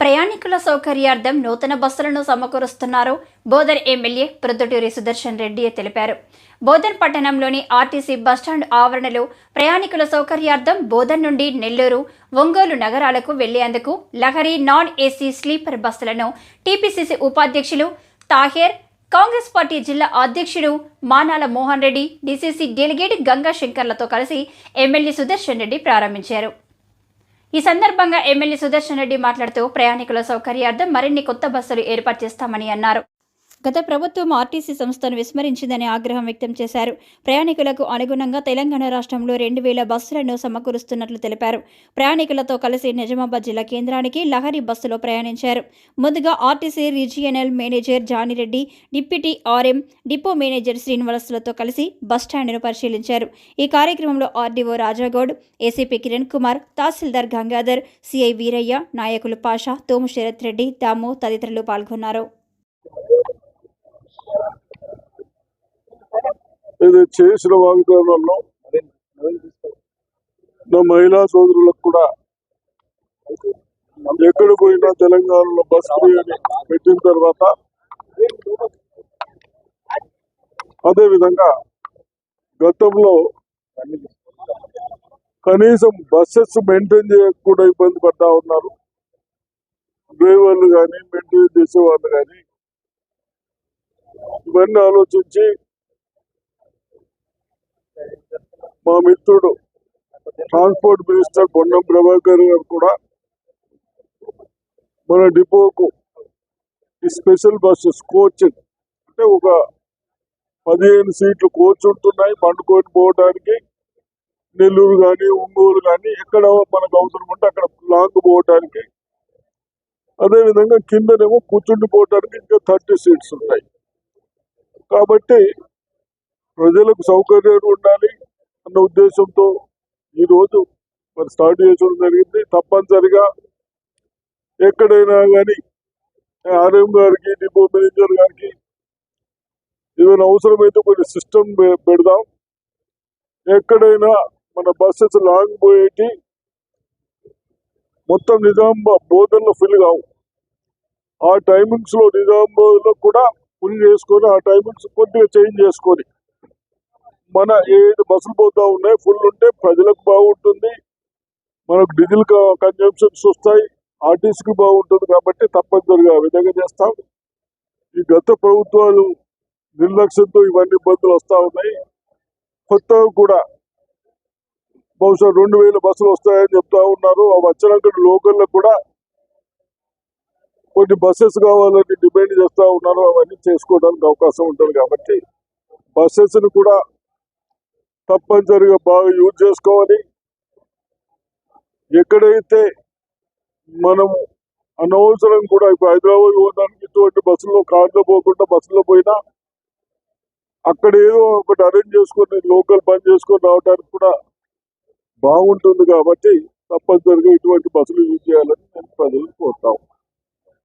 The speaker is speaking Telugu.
ప్రయాణికుల సౌకర్యార్థం నూతన బస్సులను సమకూరుస్తున్నారు. బోధన్ ఎమ్మెల్యే ప్రొద్దుటూరి సుదర్శన్ రెడ్డి తెలిపారు. బోధన్ పట్టణంలోని ఆర్టీసీ బస్టాండ్ ఆవరణలో ప్రయాణికుల సౌకర్యార్థం బోధన్ నుండి నెల్లూరు ఒంగోలు నగరాలకు వెళ్ళేందుకు లహరి నాన్ ఏసీ స్లీపర్ బస్సులను టీపీసీసీ ఉపాధ్యక్షులు తాహేర్ కాంగ్రెస్ పార్టీ జిల్లా అధ్యక్షుడు మానాల మోహన్ రెడ్డి డీసీసీ డెలిగేట్ గంగా శంకర్లతో కలిసి ఎమ్మెల్యే సుదర్శన్ రెడ్డి ప్రారంభించారు. ఈ సందర్భంగా ఎమ్మెల్యే సుదర్శన్ రెడ్డి మాట్లాడుతూ ప్రయాణికుల సౌకర్యార్థం మరిన్ని కొత్త బస్సులు ఏర్పాటు చేస్తామని అన్నారు. గత ప్రభుత్వం ఆర్టీసీ సంస్థను విస్మరించిందని ఆగ్రహం వ్యక్తం చేశారు. ప్రయాణికులకు అనుగుణంగా తెలంగాణ రాష్ట్రంలో రెండు వేల బస్సులను సమకూరుస్తున్నట్లు తెలిపారు. ప్రయాణికులతో కలిసి నిజామాబాద్ జిల్లా కేంద్రానికి లహరి బస్సులో ప్రయాణించారు. ముందుగా RTC regional manager Janireddy deputy RM depot manager శ్రీనివాసులతో కలిసి బస్టాండ్ను పరిశీలించారు. ఈ కార్యక్రమంలో RDO Rajagoud ACP Kiran Kumar tahsildar Gangadhar CI Veeraiah నాయకులు పాషా తోము శరత్ రెడ్డి దాము తదితరులు పాల్గొన్నారు. నేను చేసిన వాగ్దానంలో నా మహిళా సోదరులకు కూడా ఎక్కడ పోయినా తెలంగాణలో బస్ పెట్టిన తర్వాత అదే విధంగా గతంలో కనీసం బస్సెస్ మెయింటైన్ చేయకుండా ఇబ్బంది పడతా ఉన్నారు. డ్రైవర్లు కానీ మెయింటైన్ చేసేవాళ్ళు కానీ ఇవన్నీ ఆలోచించి మా మిత్రుడు ట్రాన్స్పోర్ట్ మినిస్టర్ పొన్నం ప్రభాకర్ గారు కూడా మన డిపోకు ఈ స్పెషల్ బస్సెస్ కోచ్ అంటే ఒక పదిహేను సీట్లు కోచ్ ఉంటున్నాయి పండుకొని పోవడానికి నెల్లూరు కానీ ఒంగోలు కానీ ఎక్కడ మనకు అవసరం ఉంటే అక్కడ లాంగ్ పోవటానికి. అదేవిధంగా కిందనేమో కూర్చుండి పోవటానికి ఇంకా థర్టీ సీట్స్ ఉంటాయి. కాబట్టి ప్రజలకు సౌకర్యాలు ఉండాలి. అన్న ఉద్దేశంతో ఈరోజు మరి స్టార్ట్ చేయడం జరిగింది. తప్పనిసరిగా ఎక్కడైనా కానీ ఆర్ఎం గారికి డిపో మేనేజర్ గారికి ఏదైనా అవసరమైతే కొన్ని సిస్టమ్ పెడదాం. ఎక్కడైనా మన బస్సెస్ లాంగ్ పోయేటి మొత్తం నిజామాబాద్ బోధనలో ఫిల్ కావు. ఆ టైమింగ్స్లో నిజామాబాద్లో కూడా ఫుల్ చేసుకొని ఆ టైమింగ్స్ కొద్దిగా చేంజ్ చేసుకొని మన ఏడు బస్సులు పోతా ఉన్నాయి ఫుల్ ఉంటే ప్రజలకు బాగుంటుంది. మనకు డీజిల్ కన్జంప్షన్స్ వస్తాయి ఆర్టీసీకి బాగుంటుంది కాబట్టి తప్పనిసరిగా ఆ విధంగా చేస్తాం. ఈ గత ప్రభుత్వాలు నిర్లక్ష్యంతో ఇవన్నీ ఇబ్బందులు వస్తా ఉన్నాయి. కొత్తగా కూడా. బహుశా రెండు వేల బస్సులు వస్తాయని చెప్తా ఉన్నారు. అవి వచ్చినాక లోకల్లో కూడా కొన్ని బస్సెస్ కావాలని డిమాండ్ చేస్తా ఉన్నారు. అవన్నీ చేసుకోవడానికి అవకాశం ఉంటుంది కాబట్టి బస్సెస్ని కూడా తప్పనిసరిగా బాగా యూజ్ చేసుకోవాలి. ఎక్కడైతే మనం అనవసరం కూడా ఇప్పుడు హైదరాబాద్ పోవడానికి ఇటువంటి బస్సులో కార్లో పోకుండా బస్సులో పోయినా అక్కడ ఏదో ఒకటి అరేంజ్ చేసుకొని లోకల్ పని చేసుకొని రావడానికి కూడా బాగుంటుంది కాబట్టి తప్పనిసరిగా ఇటువంటి బస్సులు యూజ్ చేయాలని నేను ప్రజలు కోరుతాము